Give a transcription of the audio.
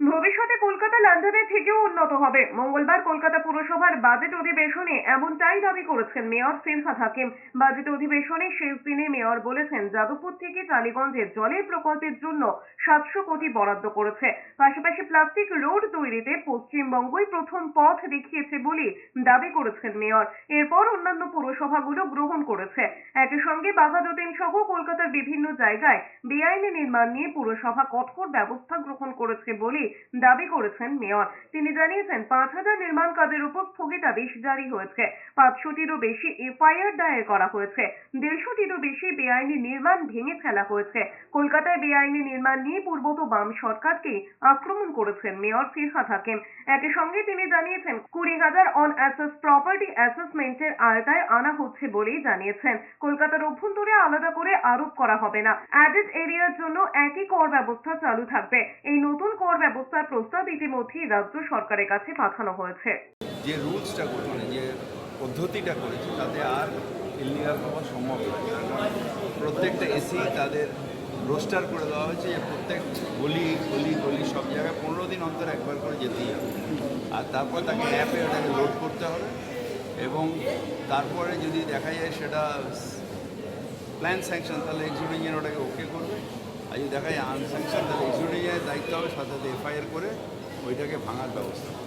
ভবিষ্যতে কলকাতা লন্ডনের থেকেও উন্নত হবে। মঙ্গলবার কলকাতা পুরসভার বাজেট অধিবেশনে এমনটাই দাবি করেছেন মেয়র ফিরহাদ হাকিম বাজেট অধিবেশনের শেষ দিনে মেয়র বলেছেন, যাদবপুর থেকে টালিগঞ্জের জলের প্রকল্পের জন্য সাতশো কোটি বরাদ্দ করেছে। পাশাপাশি প্লাস্টিক রোড তৈরিতে পশ্চিমবঙ্গই প্রথম পথ দেখিয়েছে বলে দাবি করেছেন মেয়র। এরপর অন্যান্য পুরসভাগুলো গ্রহণ করেছে। একই সঙ্গে বাঘাযতীন সহ কলকাতার বিভিন্ন জায়গায় বেআইনি নির্মাণ নিয়ে পুরসভা কঠোর ব্যবস্থা গ্রহণ করেছে বলে দাবি করেছেন মেয়র। তিনি জানিয়েছেন, পাঁচ হাজার নির্মাণ কাজের উপর স্থগিতাদেশ জারি হয়েছে। পাঁচশোটিরও বেশি এফআইআর দায়ের করা হয়েছে। দেড়শোটিরও বেশি বেআইনি নির্মাণ ভেঙে ফেলা হয়েছে। কলকাতায় বেআইনি নির্মাণ নিয়ে পূর্বত বাম সরকারকে আক্রমণ করেছেন মেয়র ফিরহাদ হাকিম। একই সঙ্গে তিনি জানিয়েছেন, কুড়ি হাজার অন অ্যাসেস প্রপার্টি অ্যাসেসমেন্টের আয়তায় আনা হচ্ছে বলেই জানিয়েছেন। কলকাতার অভ্যন্তরে আলাদা করে আরোপ করা হবে না। অ্যাডেড এরিয়ার জন্য একই কর ব্যবস্থা চালু থাকবে। এই নতুন কর ব্যবস্থার প্রস্তাব ইতিমধ্যেই রাজ্য সরকারের কাছে পাঠানো হয়েছে। যে রুলসটা করে মানে যে পদ্ধতিটা করেছে, তাতে আর ইলিগাল হওয়া সম্ভব নয়। প্রত্যেকটা এসি তাদের রোস্টার করে দেওয়া হয়েছে যে প্রত্যেক গলি গলি গলি সব জায়গায় পনেরো দিন অন্তর একবার করে যেতেই হবে। আর তারপর তাকে অ্যাপে ওটাকে লোড করতে হবে এবং তারপরে যদি দেখা যায় সেটা প্ল্যান স্যাংশন, তাহলে ইঞ্জিনিয়ার ওটাকে ওকে করবে যদি দেখা যায় আনস্যাংশন তাহলে নিয়ে যায় দায়িত্ব হবে, সাথে সাথে এফআইআর করে ওইটাকে ভাঙার ব্যবস্থা।